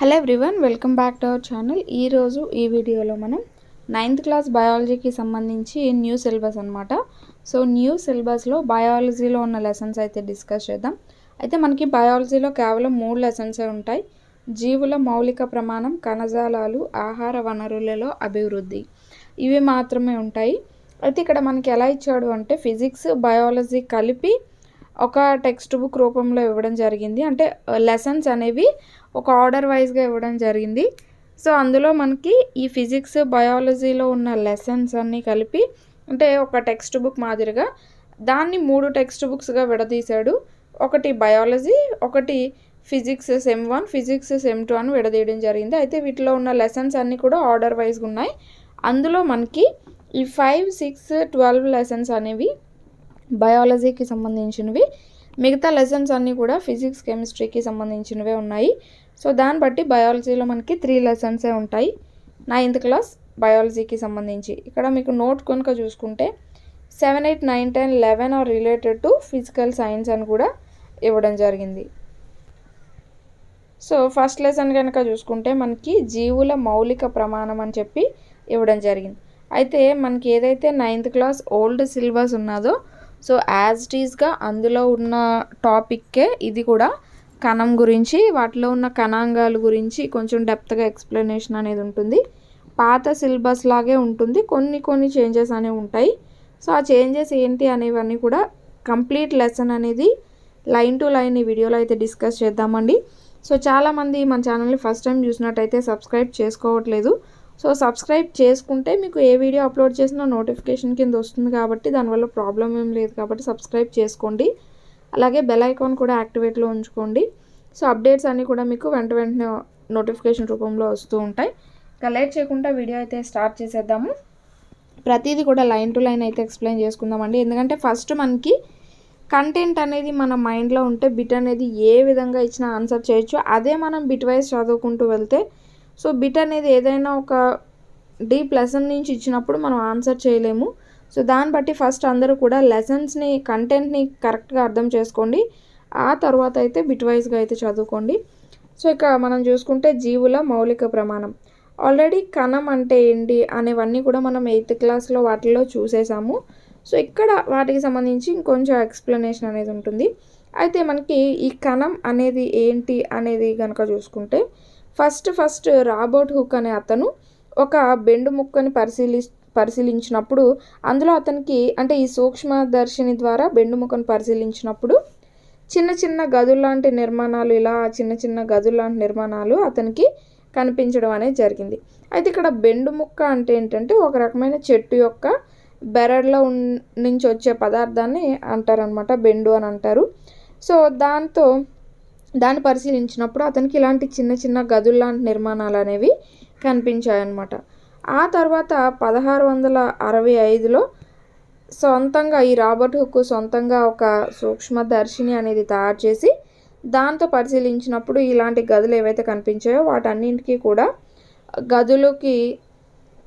Hello everyone welcome back to our channel ఈరోజు ఈ వీడియోలో మనం నైన్త్ క్లాస్ బయాలజీకి సంబంధించి న్యూ సిలబస్ అనమాట సో న్యూ సిలబస్లో బయాలజీలో ఉన్న లెసన్స్ అయితే డిస్కస్ చేద్దాం. అయితే మనకి బయాలజీలో కేవలం మూడు లెసన్సే ఉంటాయి. జీవుల మౌలిక ప్రమాణం కణజాలాలు ఆహార వనరులలో అభివృద్ధి. ఇవి మాత్రమే ఉంటాయి. అయితే ఇక్కడ మనకి ఎలా ఇచ్చాడు అంటే ఫిజిక్స్ బయాలజీ కలిపి ఒక టెక్స్ట్ బుక్ రూపంలో ఇవ్వడం జరిగింది. అంటే లెసన్స్ అనేవి ఒక ఆర్డర్ వైజ్గా ఇవ్వడం జరిగింది. సో అందులో మనకి ఈ ఫిజిక్స్ బయాలజీలో ఉన్న లెసన్స్ అన్నీ కలిపి అంటే ఒక టెక్స్ట్ బుక్ మాదిరిగా దాన్ని మూడు టెక్స్ట్ బుక్స్గా విడదీశాడు. ఒకటి బయాలజీ ఒకటి physics sem one physics sem two అని విడదీయడం జరిగింది. అయితే వీటిలో ఉన్న లెసన్స్ అన్నీ కూడా ఆర్డర్ వైజ్గా ఉన్నాయి. అందులో మనకి ఈ ఫైవ్ సిక్స్ ట్వెల్వ్ లెసన్స్ అనేవి బయాలజీకి సంబంధించినవి. మిగతా లెసన్స్ అన్నీ కూడా ఫిజిక్స్ కెమిస్ట్రీకి సంబంధించినవే ఉన్నాయి. సో దాన్ని బట్టి బయాలజీలో మనకి త్రీ లెసన్సే ఉంటాయి. నైన్త్ క్లాస్ బయాలజీకి సంబంధించి. ఇక్కడ మీకు నోట్ కనుక చూసుకుంటే seven eight nine ten eleven are related to physical science అని కూడా ఇవ్వడం జరిగింది. సో ఫస్ట్ లెసన్ కనుక చూసుకుంటే మనకి జీవుల మౌలిక ప్రమాణం అని చెప్పి ఇవ్వడం జరిగింది. అయితే మనకి ఏదైతే నైన్త్ క్లాస్ ఓల్డ్ సిలబస్ ఉన్నదో సో యాజ్ ఇట్ ఈజ్గా అందులో ఉన్న టాపిక్కే ఇది కూడా కణం గురించి వాటిలో ఉన్న కణాంగాల గురించి కొంచెం డెప్త్గా ఎక్స్ప్లెనేషన్ అనేది ఉంటుంది. పాత సిలబస్ లాగే ఉంటుంది. కొన్ని కొన్ని చేంజెస్ అనేవి ఉంటాయి. సో ఆ చేంజెస్ ఏంటి అనేవన్నీ కూడా కంప్లీట్ లెసన్ అనేది లైన్ టు లైన్ ఈ వీడియోలో అయితే డిస్కస్ చేద్దామండి. సో చాలామంది మన ఛానల్ని ఫస్ట్ టైం చూసినట్టయితే సబ్స్క్రైబ్ చేసుకోవట్లేదు. సో సబ్స్క్రైబ్ చేసుకుంటే మీకు ఏ వీడియో అప్లోడ్ చేసినా నోటిఫికేషన్ కింద వస్తుంది కాబట్టి దానివల్ల ప్రాబ్లం ఏం లేదు కాబట్టి సబ్స్క్రైబ్ చేసుకోండి. అలాగే బెల్ ఐకాన్ కూడా యాక్టివేట్లో ఉంచుకోండి. సో అప్డేట్స్ అన్నీ కూడా మీకు వెంట వెంటనే నోటిఫికేషన్ రూపంలో వస్తూ ఉంటాయి. ఇంకా లేట్ చేయకుండా వీడియో అయితే స్టార్ట్ చేసేద్దాము. ప్రతిదీ కూడా లైన్ టు లైన్ అయితే ఎక్స్ప్లెయిన్ చేసుకుందామండి. ఎందుకంటే ఫస్ట్ మనకి కంటెంట్ అనేది మన మైండ్లో ఉంటే బిట్ అనేది ఏ విధంగా ఇచ్చినా ఆన్సర్ చేయొచ్చు. అదే మనం బిట్ వైజ్ చదువుకుంటూ వెళ్తే సో బిట్ అనేది ఏదైనా ఒక డీప్ లెసన్ నుంచి ఇచ్చినప్పుడు మనం ఆన్సర్ చేయలేము. సో దాన్ని బట్టి ఫస్ట్ అందరూ కూడా లెసన్స్ని కంటెంట్ని కరెక్ట్గా అర్థం చేసుకోండి. ఆ తర్వాత అయితే బిట్ వైజ్గా అయితే చదువుకోండి. సో ఇక మనం చూసుకుంటే జీవుల మౌలిక ప్రమాణం. ఆల్రెడీ కణం అంటే ఏంటి అనేవన్నీ కూడా మనం ఎయిత్ క్లాస్లో వాటిల్లో చూసేసాము. సో ఇక్కడ వాటికి సంబంధించి ఇంకొంచెం ఎక్స్ప్లెనేషన్ అనేది ఉంటుంది. అయితే మనకి ఈ కణం అనేది ఏంటి అనేది కనుక చూసుకుంటే ఫస్ట్ ఫస్ట్ రాబర్ట్ హుక్ అనే అతను ఒక బెండు ముక్కని పరిశీలి పరిశీలించినప్పుడు అందులో అతనికి అంటే ఈ సూక్ష్మదర్శిని ద్వారా బెండు ముక్కను పరిశీలించినప్పుడు చిన్న చిన్న గదుల్లాంటి నిర్మాణాలు ఇలా చిన్న చిన్న గదుల్లాంటి నిర్మాణాలు అతనికి కనిపించడం అనేది జరిగింది. అయితే ఇక్కడ బెండు ముక్క అంటే ఏంటంటే ఒక రకమైన చెట్టు యొక్క బెరడ్లో నుంచి వచ్చే పదార్థాన్ని అంటారనమాట బెండు అని అంటారు. సో దాంతో దాన్ని పరిశీలించినప్పుడు అతనికి ఇలాంటి చిన్న చిన్న గదుల్లాంటి నిర్మాణాలు అనేవి కనిపించాయన్నమాట. ఆ తర్వాత పదహారు వందల అరవై ఐదులో సొంతంగా ఈ రాబర్ట్ హుక్ సొంతంగా ఒక సూక్ష్మదర్శిని అనేది తయారు చేసి దాంతో పరిశీలించినప్పుడు ఇలాంటి గదులు ఏవైతే కనిపించాయో వాటన్నింటికి కూడా గదులకి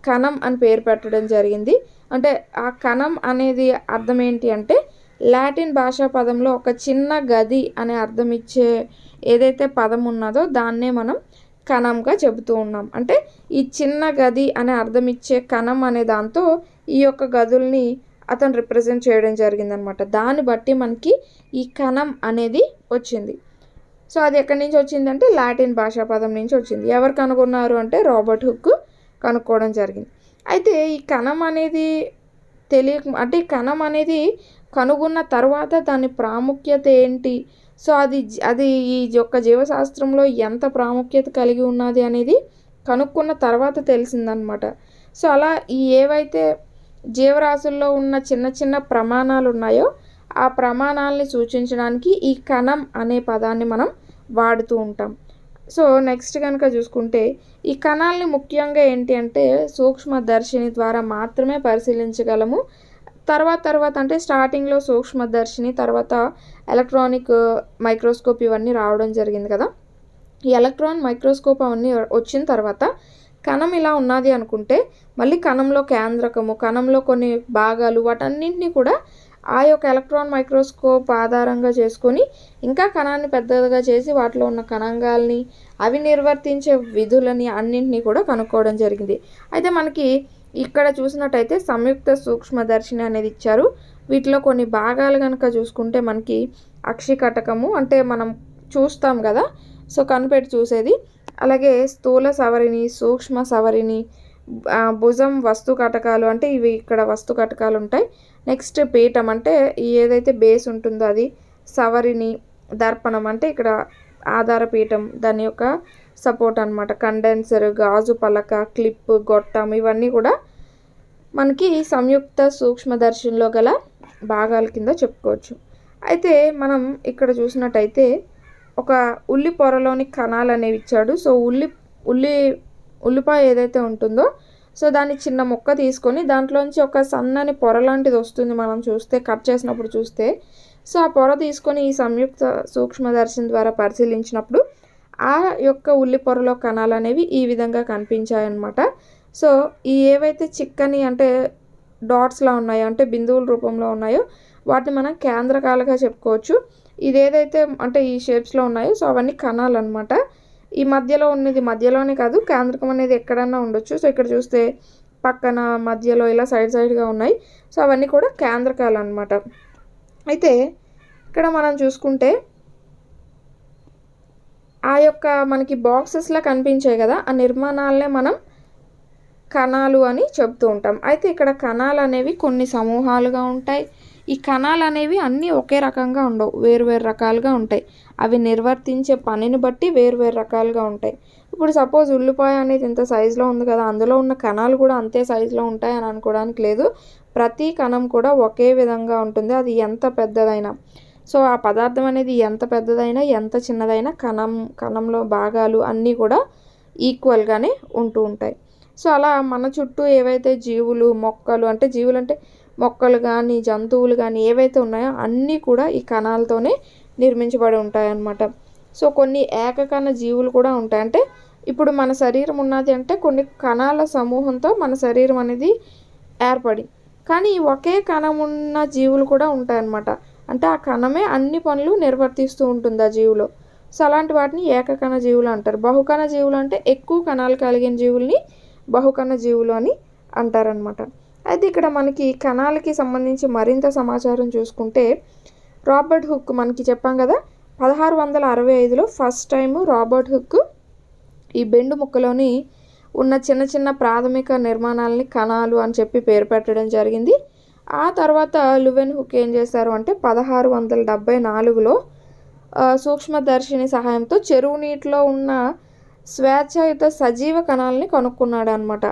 కణం అని పేరు పెట్టడం జరిగింది. అంటే ఆ కణం అనేది అర్థం ఏంటి అంటే లాటిన్ భాషా పదంలో ఒక చిన్న గది అనే అర్థం ఇచ్చే ఏదైతే పదం ఉన్నదో దాన్నే మనం కణంగా చెబుతూ ఉన్నాం. అంటే ఈ చిన్న గది అనే అర్థం ఇచ్చే కణం అనే దాంతో ఈ యొక్క గదుల్ని అతను రిప్రజెంట్ చేయడం జరిగిందనమాట దాన్ని బట్టి మనకి ఈ కణం అనేది వచ్చింది. సో అది ఎక్కడి నుంచి వచ్చిందంటే లాటిన్ భాషా పదం నుంచి వచ్చింది. ఎవరు కనుగొన్నారు అంటే రాబర్ట్ హుక్ కనుక్కోవడం జరిగింది. అయితే ఈ కణం అనేది తెలియ అంటే కణం అనేది కనుగొన్న తర్వాత దాని ప్రాముఖ్యత ఏంటి? సో అది అది ఈ యొక్క జీవశాస్త్రంలో ఎంత ప్రాముఖ్యత కలిగి ఉన్నది అనేది కనుక్కున్న తర్వాత తెలిసిందనమాట సో అలా ఈ ఏవైతే జీవరాశుల్లో ఉన్న చిన్న చిన్న ప్రమాణాలు ఉన్నాయో ఆ ప్రమాణాలని సూచించడానికి ఈ కణం అనే పదాన్ని మనం వాడుతూ ఉంటాం. సో నెక్స్ట్ కనుక చూసుకుంటే ఈ కణాలని ముఖ్యంగా ఏంటి అంటే సూక్ష్మదర్శిని ద్వారా మాత్రమే పరిశీలించగలము. తర్వాత తర్వాత అంటే స్టార్టింగ్లో సూక్ష్మదర్శిని తర్వాత ఎలక్ట్రానిక్ మైక్రోస్కోప్ ఇవన్నీ రావడం జరిగింది కదా. ఈ ఎలక్ట్రాన్ మైక్రోస్కోప్ అవన్నీ వచ్చిన తర్వాత కణం ఇలా ఉన్నది అనుకుంటే మళ్ళీ కణంలో కేంద్రకము కణంలో కొన్ని భాగాలు వాటన్నింటినీ కూడా ఆ యొక్క ఎలక్ట్రాన్ మైక్రోస్కోప్ ఆధారంగా చేసుకొని ఇంకా కణాన్ని పెద్దదిగా చేసి వాటిలో ఉన్న కణంగాల్ని అవి నిర్వర్తించే విధులని అన్నింటినీ కూడా కనుక్కోవడం జరిగింది. అయితే మనకి ఇక్కడ చూసినట్టయితే సంయుక్త సూక్ష్మదర్శిని అనేది ఇచ్చారు. వీటిలో కొన్ని భాగాలు కనుక చూసుకుంటే మనకి అక్షికటకము అంటే మనం చూస్తాం కదా సో కనిపెట్టి చూసేది. అలాగే స్థూల సవరిని సూక్ష్మ సవరిని భుజం వస్తు కటకాలు అంటే ఇవి ఇక్కడ వస్తు కటకాలు ఉంటాయి. నెక్స్ట్ పీఠం అంటే ఏదైతే బేస్ ఉంటుందో అది సవరిని దర్పణం అంటే ఇక్కడ ఆధార పీఠం దాని యొక్క సపోర్ట్ అనమాట కండెన్సర్ గాజు పలక క్లిప్ గొట్టం ఇవన్నీ కూడా మనకి సంయుక్త సూక్ష్మదర్శినిలో గల భాగాల కింద చెప్పుకోవచ్చు. అయితే మనం ఇక్కడ చూసినట్టయితే ఒక ఉల్లి పొరలోని కణాలు అనేవి ఇచ్చాడు. సో ఉల్లి ఉల్లి ఉల్లిపాయ ఏదైతే ఉంటుందో సో దాన్ని చిన్న ముక్క తీసుకొని దాంట్లోంచి ఒక సన్నని పొర లాంటిది వస్తుంది మనం చూస్తే కట్ చేసినప్పుడు చూస్తే. సో ఆ పొర తీసుకొని ఈ సంయుక్త సూక్ష్మదర్శనం ద్వారా పరిశీలించినప్పుడు ఆ యొక్క ఉల్లి పొరలో కణాలు అనేవి ఈ విధంగా కనిపించాయన్నమాట. సో ఈ ఏవైతే చిక్కని అంటే డాట్స్లా ఉన్నాయో అంటే బిందువుల రూపంలో ఉన్నాయో వాటిని మనం కేంద్రకాలుగా చెప్పుకోవచ్చు. ఇది ఏదైతే అంటే ఈ షేప్స్లో ఉన్నాయో సో అవన్నీ కణాలు అనమాట ఈ మధ్యలో ఉన్నది మధ్యలోనే కాదు కేంద్రకం అనేది ఎక్కడన్నా ఉండొచ్చు. సో ఇక్కడ చూస్తే పక్కన మధ్యలో ఇలా సైడ్ సైడ్గా ఉన్నాయి. సో అవన్నీ కూడా కేంద్రకాలు అనమాట అయితే ఇక్కడ మనం చూసుకుంటే ఆ యొక్క మనకి బాక్సెస్లో కనిపించాయి కదా ఆ నిర్మాణాలనే మనం కణాలు అని చెప్తూ ఉంటాం. అయితే ఇక్కడ కణాలు అనేవి కొన్ని సమూహాలుగా ఉంటాయి. ఈ కణాలు అనేవి అన్నీ ఒకే రకంగా ఉండవు వేరు వేరు రకాలుగా ఉంటాయి. అవి నిర్వర్తించే పనిని బట్టి వేరు వేరు రకాలుగా ఉంటాయి. ఇప్పుడు సపోజ్ ఉల్లిపాయ అనేది ఇంత సైజులో ఉంది కదా అందులో ఉన్న కణాలు కూడా అంతే సైజులో ఉంటాయి అని అనుకోవడానికి లేదు. ప్రతి కణం కూడా ఒకే విధంగా ఉంటుంది. అది ఎంత పెద్దదైనా. సో ఆ పదార్థం అనేది ఎంత పెద్దదైనా ఎంత చిన్నదైనా కణం కణంలో భాగాలు అన్నీ కూడా ఈక్వల్గానే ఉంటూ ఉంటాయి. సో అలా మన చుట్టూ ఏవైతే జీవులు మొక్కలు అంటే జీవులు అంటే మొక్కలు కానీ జంతువులు కానీ ఏవైతే ఉన్నాయో అన్నీ కూడా ఈ కణాలతోనే నిర్మించబడి ఉంటాయన్నమాట. సో కొన్ని ఏకకణ జీవులు కూడా ఉంటాయి. అంటే ఇప్పుడు మన శరీరం ఉన్నది అంటే కొన్ని కణాల సమూహంతో మన శరీరం అనేది ఏర్పడి కానీ ఒకే కణం ఉన్న జీవులు కూడా ఉంటాయన్నమాట. అంటే ఆ కణమే అన్ని పనులు నిర్వర్తిస్తూ ఉంటుంది ఆ జీవులో. సో అలాంటి వాటిని ఏకకణ జీవులు అంటారు. బహుకణ జీవులు అంటే ఎక్కువ కణాలు కలిగిన జీవుల్ని బహుకణ జీవులు అని అంటారనమాట అయితే ఇక్కడ మనకి కణాలకి సంబంధించి మరింత సమాచారం చూసుకుంటే రాబర్ట్ హుక్ మనకి చెప్పాం కదా పదహారు వందల అరవై ఐదులో ఫస్ట్ టైము రాబర్ట్ హుక్ ఈ బెండు ముక్కలోని ఉన్న చిన్న చిన్న ప్రాథమిక నిర్మాణాలని కణాలు అని చెప్పి పేరు పెట్టడం జరిగింది. ఆ తర్వాత లువెన్ హుక్ ఏం చేశారు అంటే పదహారు వందల డెబ్బై నాలుగులో సూక్ష్మదర్శిని సహాయంతో చెరువు నీటిలో ఉన్న స్వేచ్ఛయుత సజీవ కణాలని కనుక్కున్నాడు అనమాట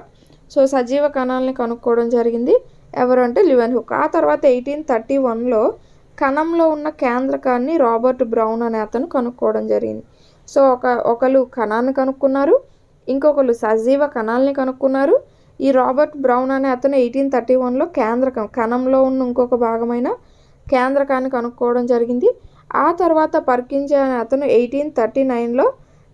సో సజీవ కణాలని కనుక్కోవడం జరిగింది. ఎవరు అంటే లివెన్ హుక్ ఆ తర్వాత ఎయిటీన్ థర్టీ వన్లో కణంలో ఉన్న కేంద్రకాన్ని రాబర్ట్ బ్రౌన్ అనే అతను కనుక్కోవడం జరిగింది. సో ఒక ఒకరు కణాన్ని కనుక్కున్నారు ఇంకొకరు సజీవ కణాలని కనుక్కున్నారు. ఈ రాబర్ట్ బ్రౌన్ అనే అతను ఎయిటీన్ థర్టీ వన్లో కేంద్రకం కణంలో ఉన్న ఇంకొక భాగమైన కేంద్రకాన్ని కనుక్కోవడం జరిగింది. ఆ తర్వాత పర్కించే అనే అతను ఎయిటీన్ థర్టీ నైన్లో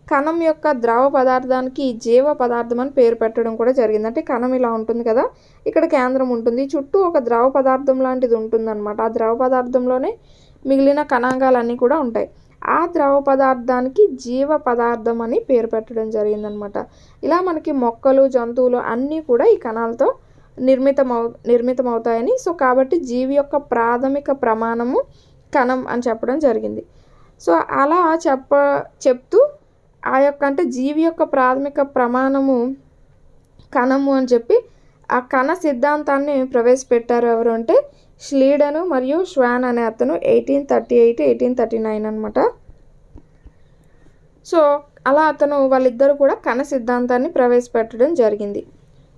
కణం యొక్క ద్రవ పదార్థానికి జీవ పదార్థం అని పేరు పెట్టడం కూడా జరిగింది. అంటే కణం ఇలా ఉంటుంది కదా ఇక్కడ కేంద్రం ఉంటుంది. చుట్టూ ఒక ద్రవ పదార్థం లాంటిది ఉంటుందన్నమాట. ఆ ద్రవ పదార్థంలోనే మిగిలిన కణాంగాలన్నీ కూడా ఉంటాయి. ఆ ద్రవ పదార్థానికి జీవ పదార్థం అని పేరు పెట్టడం జరిగిందనమాట. ఇలా మనకి మొక్కలు జంతువులు అన్నీ కూడా ఈ కణాలతో నిర్మితమవు నిర్మితమవుతాయని. సో కాబట్టి జీవి యొక్క ప్రాథమిక ప్రమాణము కణం అని చెప్పడం జరిగింది. సో అలా చెప్ప చెప్తూ ఆ యొక్క అంటే జీవి యొక్క ప్రాథమిక ప్రమాణము కణము అని చెప్పి ఆ కణ సిద్ధాంతాన్ని ప్రవేశపెట్టారు ఎవరు అంటే స్లీడను మరియు శ్వాన్ అనే అతను eighteen thirty eight eighteen thirty nine అనమాట సో అలా అతను వాళ్ళిద్దరూ కూడా కణ సిద్ధాంతాన్ని ప్రవేశపెట్టడం జరిగింది.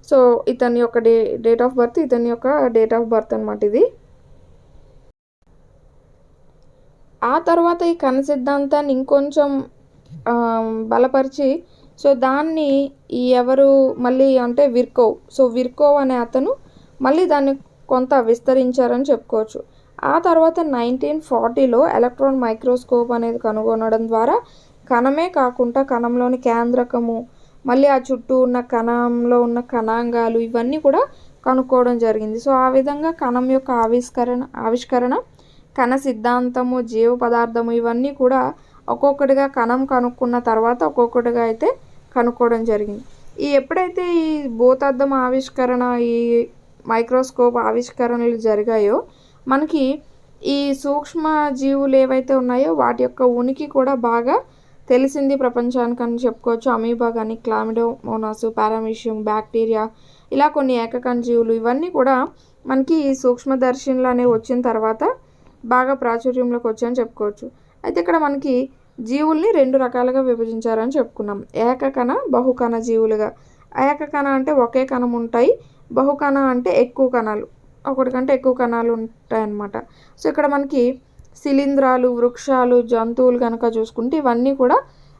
సో ఇతని యొక్క డే డేట్ ఆఫ్ బర్త్ ఇతని యొక్క డేట్ ఆఫ్ బర్త్ అనమాట ఇది. ఆ తర్వాత ఈ కణ సిద్ధాంతాన్ని ఇంకొంచెం బలపరిచి సో దాన్ని ఈ ఎవరు మళ్ళీ అంటే విర్కోవ్. సో విర్కోవ్ అనే అతను మళ్ళీ దాన్ని కొంత విస్తరించారని చెప్పుకోవచ్చు. ఆ తర్వాత నైన్టీన్ ఫార్టీలో ఎలక్ట్రాన్ మైక్రోస్కోప్ అనేది కనుగొనడం ద్వారా కణమే కాకుండా కణంలోని కేంద్రకము మళ్ళీ ఆ చుట్టూ ఉన్న కణంలో ఉన్న కణాంగాలు ఇవన్నీ కూడా కనుక్కోవడం జరిగింది. సో ఆ విధంగా కణం యొక్క ఆవిష్కరణ ఆవిష్కరణ కణ సిద్ధాంతము జీవ పదార్థము ఇవన్నీ కూడా ఒక్కొక్కటిగా కణం కనుక్కున్న తర్వాత ఒక్కొక్కటిగా అయితే కనుక్కోవడం జరిగింది. ఈ ఎప్పుడైతే ఈ భూతార్థం ఆవిష్కరణ ఈ మైక్రోస్కోప్ ఆవిష్కరణలు జరిగాయో మనకి ఈ సూక్ష్మ జీవులు ఏవైతే ఉన్నాయో వాటి యొక్క ఉనికి కూడా బాగా తెలిసింది ప్రపంచానికి అని చెప్పుకోవచ్చు. అమీబా కానీ క్లామిడోమోనాస్ పారామిషియం బ్యాక్టీరియా ఇలా కొన్ని ఏకకణ జీవులు ఇవన్నీ కూడా మనకి ఈ సూక్ష్మదర్శినులు అనేవి వచ్చిన తర్వాత బాగా ప్రాచుర్యంలోకి వచ్చాయని చెప్పుకోవచ్చు. అయితే ఇక్కడ మనకి జీవుల్ని రెండు రకాలుగా విభజించారని చెప్పుకున్నాం. ఏకకణ బహుకణ జీవులుగా. ఏకకణ అంటే ఒకే కణం ఉంటాయి. బహుకణ అంటే ఎక్కువ కణాలు. ఒకటి కంటే ఎక్కువ కణాలు ఉంటాయన్నమాట. సో ఇక్కడ మనకి శిలీంధ్రాలు వృక్షాలు జంతువులు కనుక చూసుకుంటే ఇవన్నీ కూడా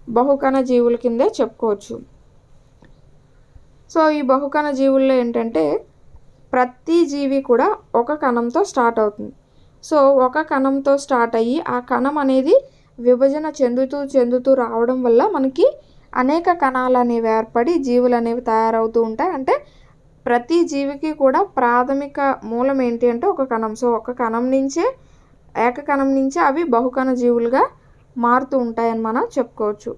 బహుకణ జీవుల కిందే చెప్పుకోవచ్చు. సో ఈ బహుకణ జీవుల్లో ఏంటంటే ప్రతి జీవి కూడా ఒక కణంతో స్టార్ట్ అవుతుంది. సో ఒక కణంతో స్టార్ట్ అయ్యి ఆ కణం అనేది విభజన చెందుతూ చెందుతూ రావడం వల్ల మనకి అనేక కణాలు అనేవి ఏర్పడి జీవులు అనేవి తయారవుతూ ఉంటాయి. అంటే ప్రతి జీవికి కూడా ప్రాథమిక మూలం ఏంటి అంటే ఒక కణం. సో ఒక కణం నుంచే ఏకకణం నుంచే అవి బహుకణ జీవులుగా మారుతూ ఉంటాయని మనం చెప్పుకోవచ్చు.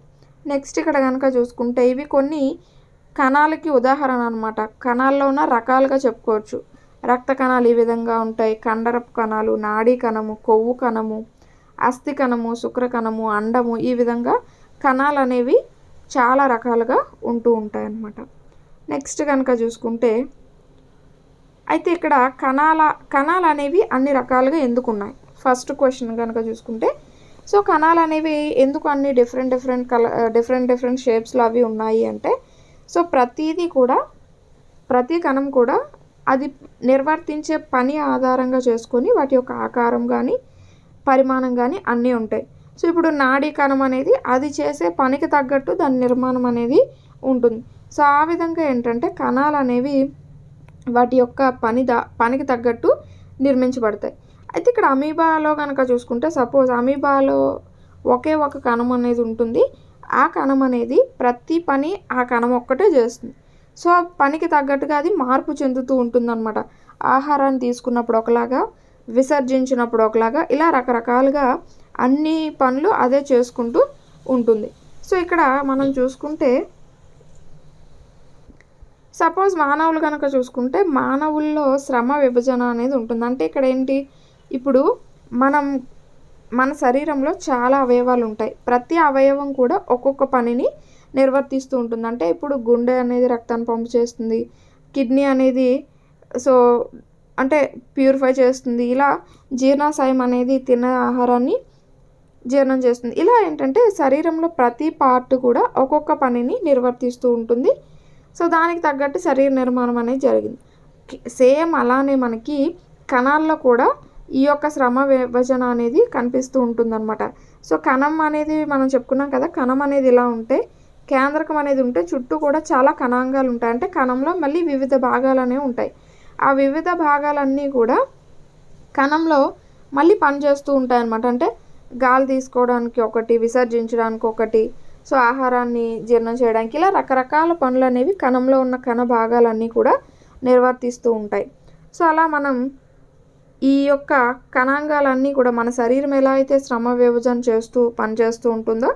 నెక్స్ట్ ఇక్కడ కనుక చూసుకుంటే ఇవి కొన్ని కణాలకి ఉదాహరణ అనమాట కణాల్లో ఉన్న రకాలుగా చెప్పుకోవచ్చు. రక్త కణాలు ఈ విధంగా ఉంటాయి. కండరపు కణాలు నాడీ కణము కొవ్వు కణము అస్థి కణము శుక్ర కణము అండము ఈ విధంగా కణాలు అనేవి చాలా రకాలుగా ఉంటూ ఉంటాయి అన్నమాట నెక్స్ట్ కనుక చూసుకుంటే అయితే ఇక్కడ కణాల కణాలు అనేవి అన్ని రకాలుగా ఎందుకు ఉన్నాయి ఫస్ట్ క్వశ్చన్ కనుక చూసుకుంటే సో కణాలు అనేవి ఎందుకు అన్ని different different colour different different షేప్స్లో అవి ఉన్నాయి అంటే సో ప్రతిదీ కూడా ప్రతి కణం కూడా అది నిర్వర్తించే పని ఆధారంగా చేసుకొని వాటి యొక్క ఆకారం కానీ పరిమాణం కానీ అన్నీ ఉంటాయి. సో ఇప్పుడు నాడీ కణం అనేది అది చేసే పనికి తగ్గట్టు దాని నిర్మాణం అనేది ఉంటుంది. సో ఆ విధంగా ఏంటంటే కణాలు అనేవి వాటి యొక్క పని దా పనికి తగ్గట్టు నిర్మించబడతాయి. అయితే ఇక్కడ అమీబాలో కనుక చూసుకుంటే సపోజ్ అమీబాలో ఒకే ఒక కణం అనేది ఉంటుంది. ఆ కణం అనేది ప్రతి పని ఆ కణం ఒక్కటే చేస్తుంది. సో పనికి తగ్గట్టుగా అది మార్పు చెందుతూ ఉంటుందన్నమాట. ఆహారాన్ని తీసుకున్నప్పుడు ఒకలాగా విసర్జించినప్పుడు ఒకలాగా ఇలా రకరకాలుగా అన్ని పనులు అదే చేసుకుంటూ ఉంటుంది. సో ఇక్కడ మనం చూసుకుంటే సపోజ్ మానవులు కనుక చూసుకుంటే మానవుల్లో శ్రమ విభజన అనేది ఉంటుంది. అంటే ఇక్కడ ఏంటి? ఇప్పుడు మనం మన శరీరంలో చాలా అవయవాలు ఉంటాయి. ప్రతి అవయవం కూడా ఒక్కొక్క పనిని నిర్వర్తిస్తూ ఉంటుంది. అంటే ఇప్పుడు గుండె అనేది రక్తాన్ని పంపు చేస్తుంది. కిడ్నీ అనేది సో అంటే ప్యూరిఫై చేస్తుంది. ఇలా జీర్ణాశయం అనేది తిన్న ఆహారాన్ని జీర్ణం చేస్తుంది. ఇలా ఏంటంటే శరీరంలో ప్రతి పార్ట్ కూడా ఒక్కొక్క పనిని నిర్వర్తిస్తూ ఉంటుంది. సో దానికి తగ్గట్టు శరీర నిర్మాణం అనేది జరిగింది. సేమ్ అలానే మనకి కణాల్లో కూడా ఈ యొక్క శ్రమ విభజన అనేది కనిపిస్తూ ఉంటుందన్నమాట. సో కణం అనేది మనం చెప్పుకున్నాం కదా కణం అనేది ఇలా ఉంటే కేంద్రకం అనేది ఉంటే చుట్టూ కూడా చాలా కణాంగాలు ఉంటాయి. అంటే కణంలో మళ్ళీ వివిధ భాగాలు అనేవి ఉంటాయి. ఆ వివిధ భాగాలన్నీ కూడా కణంలో మళ్ళీ పనిచేస్తూ ఉంటాయి అన్నమాట అంటే గాలి తీసుకోవడానికి ఒకటి విసర్జించడానికి ఒకటి సో ఆహారాన్ని జీర్ణం చేయడానికి ఇలా రకరకాల పనులు అనేవి కణంలో ఉన్న కణ భాగాలన్నీ కూడా నిర్వర్తిస్తూ ఉంటాయి. సో అలా మనం ఈ యొక్క కణాంగాలన్నీ కూడా మన శరీరం ఎలా అయితే శ్రమ విభజన చేస్తూ పనిచేస్తూ ఉంటుందో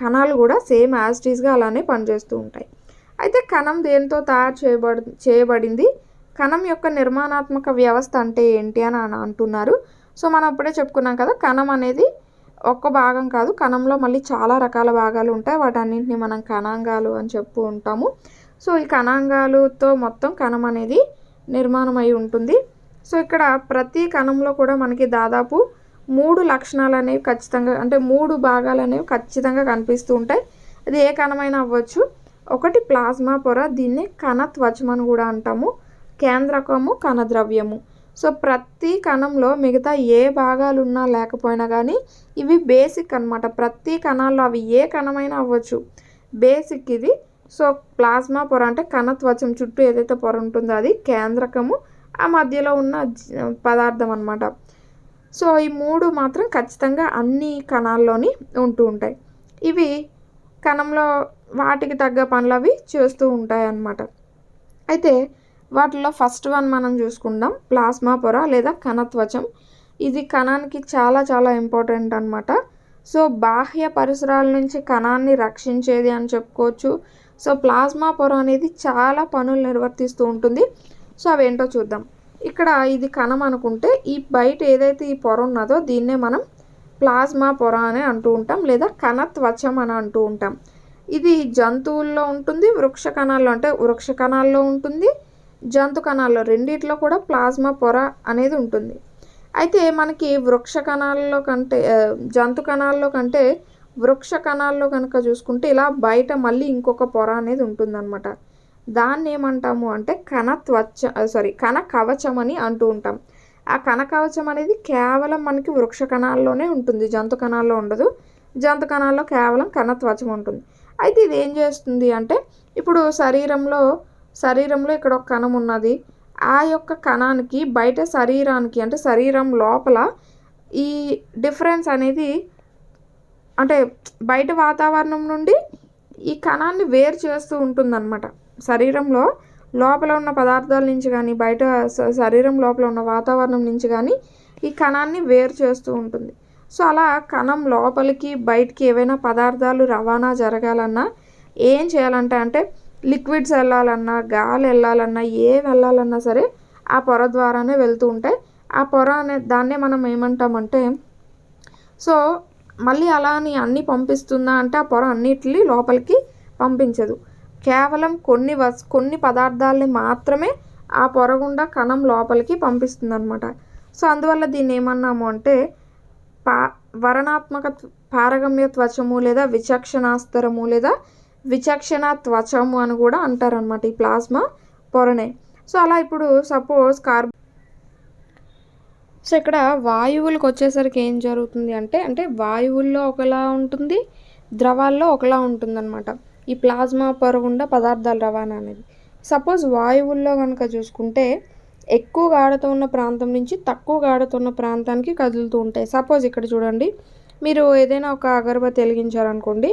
కణాలు కూడా సేమ్ యాజిటీస్గా అలానే పనిచేస్తూ ఉంటాయి. అయితే కణం దేనితో తయారు చేయబడి చేయబడింది? కణం యొక్క నిర్మాణాత్మక వ్యవస్థ అంటే ఏంటి అని అంటున్నారు. సో మనం అప్పుడే చెప్పుకున్నాం కదా కణం అనేది ఒక్క భాగం కాదు కణంలో మళ్ళీ చాలా రకాల భాగాలు ఉంటాయి. వాటన్నింటిని మనం కణాంగాలు అని చెప్పు ఉంటాము. సో ఈ కణాంగాలతో మొత్తం కణం అనేది నిర్మాణం అయి ఉంటుంది. సో ఇక్కడ ప్రతి కణంలో కూడా మనకి దాదాపు మూడు లక్షణాలు అనేవి ఖచ్చితంగా అంటే మూడు భాగాలు అనేవి ఖచ్చితంగా కనిపిస్తూ ఉంటాయి. అది ఏ కణమైనా అవ్వచ్చు. ఒకటి ప్లాస్మా పొర దీన్ని కణ అని కూడా అంటాము. కేంద్రకము కణద్రవ్యము సో ప్రతి కణంలో మిగతా ఏ భాగాలు ఉన్నా లేకపోయినా కానీ ఇవి బేసిక్ అనమాట ప్రతి కణాల్లో అవి ఏ కణమైనా అవ్వచ్చు. బేసిక్ ఇది. సో ప్లాస్మా పొర అంటే కణత్వచం చుట్టూ ఏదైతే పొర ఉంటుందో అది కేంద్రకము. ఆ మధ్యలో ఉన్న పదార్థం అనమాట సో ఈ మూడు మాత్రం ఖచ్చితంగా అన్ని కణాల్లోని ఉంటూ ఉంటాయి. ఇవి కణంలో వాటికి తగ్గ పనులు అవి చేస్తూ ఉంటాయి అన్నమాట అయితే వాటిలో ఫస్ట్ వన్ మనం చూసుకుందాం. ప్లాస్మా పొర లేదా కణత్వచం. ఇది కణానికి చాలా చాలా ఇంపార్టెంట్ అనమాట సో బాహ్య పరిసరాల నుంచి కణాన్ని రక్షించేది అని చెప్పుకోవచ్చు. సో ప్లాస్మా పొర అనేది చాలా పనులు నిర్వర్తిస్తూ ఉంటుంది. సో అవేంటో చూద్దాం. ఇక్కడ ఇది కణం అనుకుంటే ఈ బయట ఏదైతే ఈ పొర ఉన్నదో దీన్నే మనం ప్లాస్మా పొర అనే అంటూ ఉంటాం లేదా కణత్వచం అని అంటూ ఉంటాం. ఇది జంతువుల్లో ఉంటుంది వృక్ష కణాల్లో అంటే వృక్ష కణాల్లో ఉంటుంది. జంతు కణాల్లో రెండిట్లో కూడా ప్లాస్మా పొర అనేది ఉంటుంది. అయితే మనకి వృక్ష కణాల్లో కంటే జంతు కణాల్లో కంటే వృక్ష కణాల్లో కనుక చూసుకుంటే ఇలా బయట మళ్ళీ ఇంకొక పొర అనేది ఉంటుందన్నమాట. దాన్ని ఏమంటాము అంటే కణ త్వచ సారీ కణ కవచం అని అంటూ ఉంటాం. ఆ కణ కవచం అనేది కేవలం మనకి వృక్ష కణాల్లోనే ఉంటుంది. జంతు కణాల్లో ఉండదు. జంతు కణాల్లో కేవలం కణ త్వచం ఉంటుంది. అయితే ఇది ఏం చేస్తుంది అంటే ఇప్పుడు శరీరంలో శరీరంలో ఇక్కడ ఒక కణం ఉన్నది. ఆ యొక్క కణానికి బయట శరీరానికి అంటే శరీరం లోపల ఈ డిఫరెన్స్ అనేది అంటే బయట వాతావరణం నుండి ఈ కణాన్ని వేరు చేస్తూ ఉంటుందన్నమాట. శరీరంలో లోపల ఉన్న పదార్థాల నుంచి కానీ బయట శరీరం లోపల ఉన్న వాతావరణం నుంచి కానీ ఈ కణాన్ని వేరు చేస్తూ ఉంటుంది. సో అలా కణం లోపలికి బయటికి ఏవైనా పదార్థాలు రవాణా జరగాలన్నా ఏం చేయాలంటే అంటే లిక్విడ్స్ వెళ్ళాలన్నా గాలి వెళ్ళాలన్నా ఏ వెళ్ళాలన్నా సరే ఆ పొర ద్వారానే వెళ్తూ ఉంటాయి. ఆ పొర అనే దాన్నే మనం ఏమంటామంటే సో మళ్ళీ అలా అని అన్నీ పంపిస్తుందా అంటే ఆ పొర అన్నిటిని లోపలికి పంపించదు. కేవలం కొన్ని వస్ కొన్ని పదార్థాలని మాత్రమే ఆ పొర గుండా కణం లోపలికి పంపిస్తుంది అనమాట సో అందువల్ల దీన్ని ఏమన్నాము అంటే పా వరణాత్మక పారగమ్య త్వచము లేదా విచక్షణాస్తరము లేదా విచక్షణ త్వచము అని కూడా అంటారనమాట ఈ ప్లాస్మా పొరనే. సో అలా ఇప్పుడు సపోజ్ కార్బన్ సో ఇక్కడ వాయువులకు వచ్చేసరికి ఏం జరుగుతుంది అంటే అంటే వాయువుల్లో ఒకలా ఉంటుంది ద్రవాల్లో ఒకలా ఉంటుందన్నమాట. ఈ ప్లాస్మా పొర గుండా పదార్థాల రవాణా అనేది. సపోజ్ వాయువుల్లో కనుక చూసుకుంటే ఎక్కువ గాఢత ఉన్న ప్రాంతం నుంచి తక్కువ గాఢత ఉన్న ప్రాంతానికి కదులుతూ ఉంటాయి. సపోజ్ ఇక్కడ చూడండి మీరు ఏదైనా ఒక అగరబత్తి వెలిగించారనుకోండి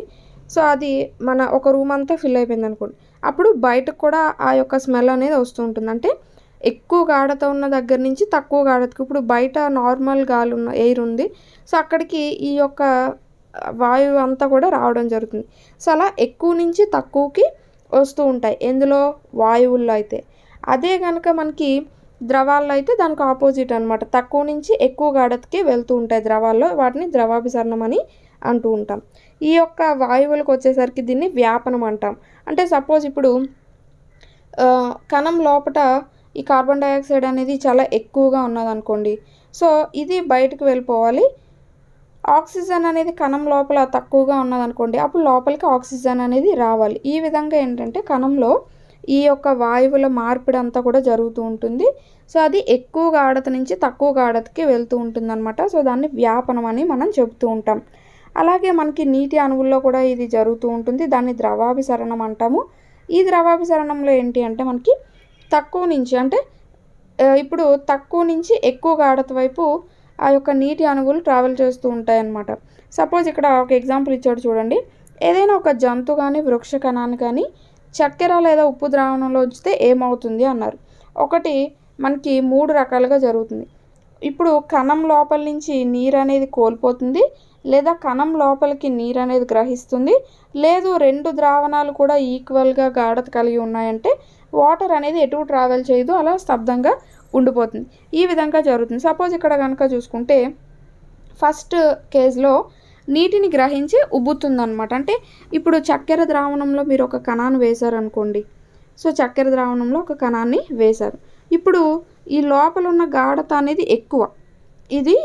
సో అది మన ఒక రూమ్ అంతా ఫిల్ అయిపోయింది అనుకోండి. అప్పుడు బయటకు కూడా ఆ యొక్క స్మెల్ అనేది వస్తూ ఉంటుంది. అంటే ఎక్కువ గాఢత ఉన్న దగ్గర నుంచి తక్కువ గాఢతకి ఇప్పుడు బయట నార్మల్ గాలి ఉన్న ఎయిర్ ఉంది. సో అక్కడికి ఈ యొక్క వాయువు అంతా కూడా రావడం జరుగుతుంది. సో అలా ఎక్కువ నుంచి తక్కువకి వస్తూ ఉంటాయి. ఎందులో? వాయువుల్లో అయితే. అదే కనుక మనకి ద్రవాల్లో అయితే దానికి ఆపోజిట్ అనమాట తక్కువ నుంచి ఎక్కువ గాఢతకి వెళ్తూ ఉంటాయి ద్రవాల్లో. వాటిని ద్రవాభిసరణం అని అంటూ ఉంటాం. ఈ యొక్క వాయువులకు వచ్చేసరికి దీన్ని వ్యాపనం అంటాం. అంటే సపోజ్ ఇప్పుడు కణం లోపల ఈ కార్బన్ డైఆక్సైడ్ అనేది చాలా ఎక్కువగా ఉన్నదనుకోండి. సో ఇది బయటకు వెళ్ళిపోవాలి. ఆక్సిజన్ అనేది కణం లోపల తక్కువగా ఉన్నదనుకోండి అప్పుడు లోపలికి ఆక్సిజన్ అనేది రావాలి. ఈ విధంగా ఏంటంటే కణంలో ఈ యొక్క వాయువుల మార్పిడి అంతా కూడా జరుగుతూ ఉంటుంది. సో అది ఎక్కువ గాఢత నుంచి తక్కువ గాఢతకి వెళ్తూ ఉంటుంది అనమాట సో దాన్ని వ్యాపనం అని మనం చెబుతూ ఉంటాం. అలాగే మనకి నీటి అణువుల్లో కూడా ఇది జరుగుతూ ఉంటుంది. దాన్ని ద్రవాభిసరణం అంటాము. ఈ ద్రవాభిసరణంలో ఏంటి అంటే మనకి తక్కువ నుంచి అంటే ఇప్పుడు తక్కువ నుంచి ఎక్కువ గాఢత వైపు ఆ యొక్క నీటి అణువులు ట్రావెల్ చేస్తూ ఉంటాయి అన్నమాట సపోజ్ ఇక్కడ ఒక ఎగ్జాంపుల్ ఇచ్చాడు చూడండి. ఏదైనా ఒక జంతు కానీ వృక్ష కణాన్ని కానీ చక్కెర లేదా ఉప్పు ద్రావణంలో ఉంచితే ఏమవుతుంది అన్నారు. ఒకటి మనకి మూడు రకాలుగా జరుగుతుంది. ఇప్పుడు కణం లోపల నుంచి నీరు అనేది కోల్పోతుంది. లేదా కణం లోపలికి నీరు అనేది గ్రహిస్తుంది. లేదు రెండు ద్రావణాలు కూడా ఈక్వల్గా గాఢత కలిగి ఉన్నాయంటే వాటర్ అనేది ఎటు ట్రావెల్ చేయదు అలా స్తబ్దంగా ఉండిపోతుంది. ఈ విధంగా జరుగుతుంది. సపోజ్ ఇక్కడ కనుక చూసుకుంటే ఫస్ట్ కేజ్లో నీటిని గ్రహించి ఉబ్బుతుందనమాట అంటే ఇప్పుడు చక్కెర ద్రావణంలో మీరు ఒక కణాన్ని వేశారనుకోండి. సో చక్కెర ద్రావణంలో ఒక కణాన్ని వేశారు. ఇప్పుడు ఈ లోపల ఉన్న గాఢత అనేది ఎక్కువ. ఇది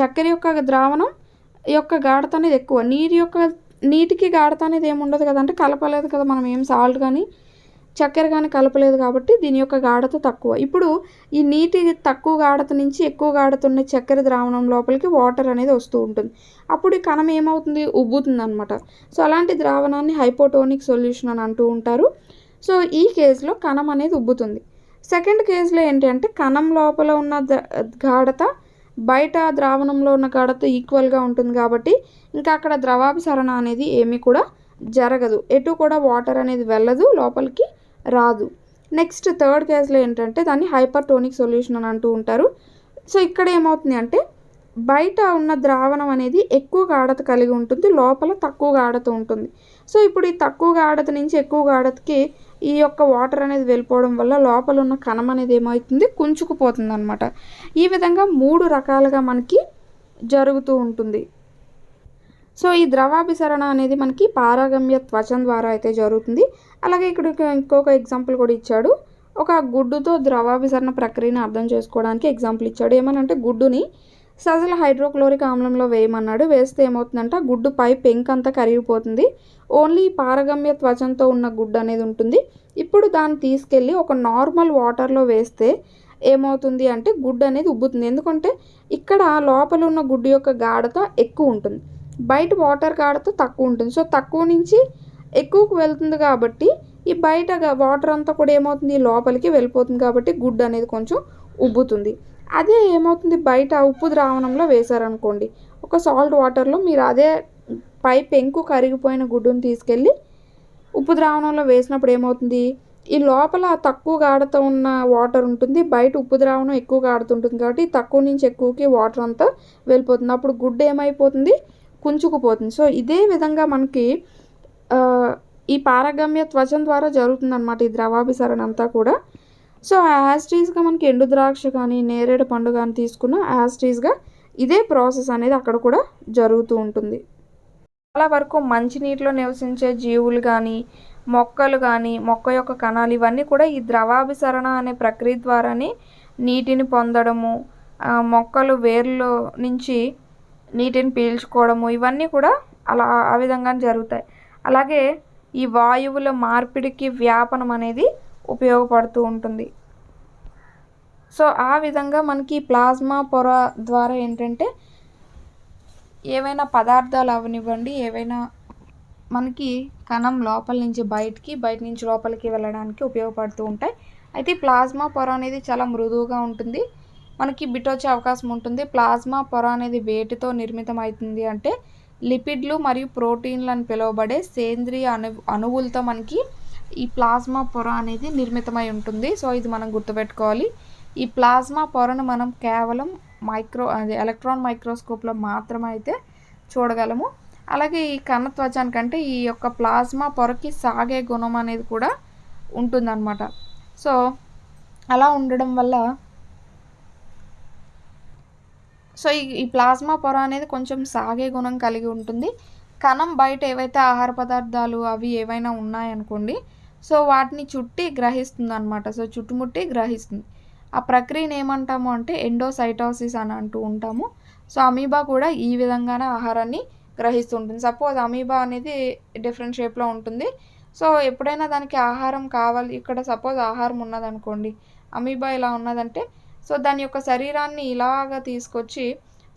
చక్కెర యొక్క ద్రావణం యొక్క గాఢత అనేది ఎక్కువ. నీటి యొక్క నీటికి గాఢత అనేది ఏమి ఉండదు కదా? అంటే కలపలేదు కదా మనం ఏం సాల్ట్ కానీ చక్కెర కానీ కలపలేదు కాబట్టి దీని యొక్క గాఢత తక్కువ. ఇప్పుడు ఈ నీటి తక్కువ గాఢత నుంచి ఎక్కువ గాఢత ఉన్న చక్కెర ద్రావణం లోపలికి వాటర్ అనేది వస్తూ ఉంటుంది. అప్పుడు ఈ కణం ఏమవుతుంది? ఉబ్బుతుంది అనమాట సో అలాంటి ద్రావణాన్ని హైపోటోనిక్ సొల్యూషన్ అని అంటూ ఉంటారు. సో ఈ కేసులో కణం అనేది ఉబ్బుతుంది. సెకండ్ కేసులో ఏంటి అంటే కణం లోపల ఉన్న గాఢత బయట ద్రావణంలో ఉన్న గాఢత ఈక్వల్గా ఉంటుంది కాబట్టి ఇంకా అక్కడ ద్రవాభిసరణ అనేది ఏమీ కూడా జరగదు. ఎటు కూడా వాటర్ అనేది వెళ్ళదు లోపలికి రాదు. నెక్స్ట్ థర్డ్ కేసులో ఏంటంటే దాన్ని హైపర్టోనిక్ సొల్యూషన్ అని అంటూ ఉంటారు. సో ఇక్కడ ఏమవుతుంది అంటే బయట ఉన్న ద్రావణం అనేది ఎక్కువ గాఢత కలిగి ఉంటుంది లోపల తక్కువ గాఢత ఉంటుంది. సో ఇప్పుడు ఈ తక్కువ గాఢత నుంచి ఎక్కువ గాఢతకి ఈ యొక్క వాటర్ అనేది వెళ్ళిపోవడం వల్ల లోపల ఉన్న కణం అనేది ఏమవుతుంది? కుంచుకుపోతుంది అనమాట ఈ విధంగా మూడు రకాలుగా మనకి జరుగుతూ ఉంటుంది. సో ఈ ద్రవాభిసరణ అనేది మనకి పారగమ్య త్వచం ద్వారా అయితే జరుగుతుంది. అలాగే ఇక్కడ ఇంకొక ఎగ్జాంపుల్ కూడా ఇచ్చాడు. ఒక గుడ్డుతో ద్రవాభిసరణ ప్రక్రియను అర్థం చేసుకోవడానికి ఎగ్జాంపుల్ ఇచ్చాడు. ఏమనంటే గుడ్డుని సజల హైడ్రోక్లోరిక్ ఆమ్లంలో వేయమన్నాడు. వేస్తే ఏమవుతుందంటే? గుడ్డు పై పెంక్ అంతా కరిగిపోతుంది. ఓన్లీ పారగమ్య త్వచంతో ఉన్న గుడ్డు అనేది ఉంటుంది. ఇప్పుడు దాన్ని తీసుకెళ్ళి ఒక నార్మల్ వాటర్లో వేస్తే ఏమవుతుంది అంటే గుడ్డు అనేది ఉబ్బుతుంది. ఎందుకంటే ఇక్కడ లోపల ఉన్న గుడ్డు యొక్క గాఢత ఎక్కువ ఉంటుంది. బయట వాటర్ గాఢత తక్కువ ఉంటుంది. సో తక్కువ నుంచి ఎక్కువకు వెళ్తుంది కాబట్టి ఈ బయట వాటర్ అంతా కూడా ఏమవుతుంది? లోపలికి వెళ్ళిపోతుంది కాబట్టి గుడ్డు అనేది కొంచెం ఉబ్బుతుంది. అదే ఏమవుతుంది? బయట ఉప్పు ద్రావణంలో వేశారనుకోండి. ఒక సాల్ట్ వాటర్లో మీరు అదే పై పెంకు కరిగిపోయిన గుడ్డును తీసుకెళ్ళి ఉప్పు ద్రావణంలో వేసినప్పుడు ఏమవుతుంది? ఈ లోపల తక్కువ గాఢత ఉన్న వాటర్ ఉంటుంది. బయట ఉప్పు ద్రావణం ఎక్కువ గాడుతుంటుంది కాబట్టి తక్కువ నుంచి ఎక్కువకి వాటర్ అంతా వెళ్ళిపోతుంది. అప్పుడు గుడ్డు ఏమైపోతుంది? కుంచుకుపోతుంది. సో ఇదే విధంగా మనకి ఈ పారగమ్య త్వచం ద్వారా జరుగుతుంది అనమాట ఈ ద్రవాభిసరణ అంతా కూడా. సో యాస్టీస్గా మనకి ఎండు ద్రాక్ష కానీ నేరేడు పండు కానీ తీసుకున్న యాస్టీస్గా ఇదే ప్రాసెస్ అనేది అక్కడ కూడా జరుగుతూ ఉంటుంది. చాలా వరకు మంచినీటిలో నివసించే జీవులు కానీ మొక్కలు కానీ మొక్క యొక్క కణాలు ఇవన్నీ కూడా ఈ ద్రవాభిసరణ అనే ప్రక్రియ ద్వారానే నీటిని పొందడము మొక్కలు వేర్లో నుంచి నీటిని పీల్చుకోవడము ఇవన్నీ కూడా అలా ఆ విధంగా జరుగుతాయి. అలాగే ఈ వాయువుల మార్పిడికి వ్యాపనం అనేది ఉపయోగపడుతూ ఉంటుంది. సో ఆ విధంగా మనకి ప్లాస్మా పొర ద్వారా ఏంటంటే ఏవైనా పదార్థాలు అవనివ్వండి ఏవైనా మనకి కణం లోపల నుంచి బయటికి బయట నుంచి లోపలికి వెళ్ళడానికి ఉపయోగపడుతూ ఉంటాయి. అయితే ప్లాస్మా పొర అనేది చాలా మృదువుగా ఉంటుంది. మనకి బిట్ వచ్చే అవకాశం ఉంటుంది. ప్లాస్మా పొర అనేది వేటితో నిర్మితం అవుతుంది అంటే లిపిడ్లు మరియు ప్రోటీన్లు అని పిలువబడే సేంద్రియ అణు అణువులతో మనకి ఈ ప్లాస్మా పొర అనేది నిర్మితమై ఉంటుంది. సో ఇది మనం గుర్తుపెట్టుకోవాలి. ఈ ప్లాస్మా పొరను మనం కేవలం మైక్రో అది ఎలక్ట్రాన్ మైక్రోస్కోప్లో మాత్రమే అయితే చూడగలము. అలాగే ఈ కణ త్వచానికంటే ఈ యొక్క ప్లాస్మా పొరకి సాగే గుణం అనేది కూడా ఉంటుందన్నమాట. సో అలా ఉండడం వల్ల సో ఈ ఈ ప్లాస్మా పొర అనేది కొంచెం సాగే గుణం కలిగి ఉంటుంది. కణం బయట ఏవైతే ఆహార పదార్థాలు అవి ఏవైనా ఉన్నాయనుకోండి సో వాటిని చుట్టి గ్రహిస్తుంది అనమాట సో చుట్టుముట్టి గ్రహిస్తుంది. ఆ ప్రక్రియను ఏమంటాము అంటే ఎండోసైటోసిస్ అని అంటూ ఉంటాము. సో అమీబా కూడా ఈ విధంగానే ఆహారాన్ని గ్రహిస్తుంటుంది. సపోజ్ అమీబా అనేది డిఫరెంట్ షేప్లో ఉంటుంది. సో ఎప్పుడైనా దానికి ఆహారం కావాలి ఇక్కడ సపోజ్ ఆహారం ఉన్నదనుకోండి అమీబా ఇలా ఉన్నదంటే సో దాని యొక్క శరీరాన్ని ఇలాగా తీసుకొచ్చి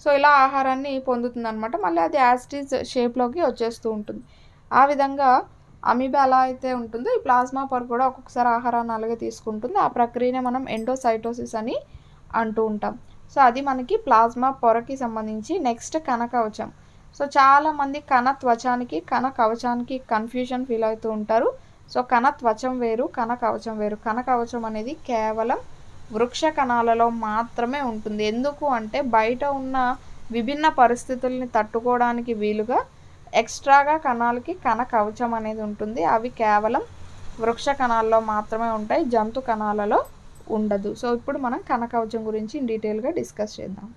సో ఇలా ఆహారాన్ని పొందుతుంది అనమాట మళ్ళీ అది యాస్టీజ్ షేప్లోకి వచ్చేస్తూ ఉంటుంది. ఆ విధంగా అమీబా ఎలా అయితే ఉంటుందో ఈ ప్లాస్మా పొర కూడా ఒక్కొక్కసారి ఆహారాన్ని అలాగే తీసుకుంటుంది. ఆ ప్రక్రియనే మనం ఎండోసైటోసిస్ అని అంటూ ఉంటాం. సో అది మనకి ప్లాస్మా పొరకి సంబంధించి నెక్స్ట్ కణ కవచం. సో చాలామంది కణ త్వచానికి కణ కవచానికి కన్ఫ్యూజన్ ఫీల్ అవుతూ ఉంటారు. సో కణ త్వచం వేరు కణ కవచం వేరు. కణ కవచం అనేది కేవలం వృక్ష కణాలలో మాత్రమే ఉంటుంది. ఎందుకు అంటే బయట ఉన్న విభిన్న పరిస్థితుల్ని తట్టుకోవడానికి వీలుగా ఎక్స్ట్రాగా కణాలకి కణ కవచం అనేది ఉంటుంది. అవి కేవలం వృక్ష కణాల్లో మాత్రమే ఉంటాయి. జంతు కణాలలో ఉండదు. సో ఇప్పుడు మనం కణ కవచం గురించి డీటెయిల్గా డిస్కస్ చేద్దాం.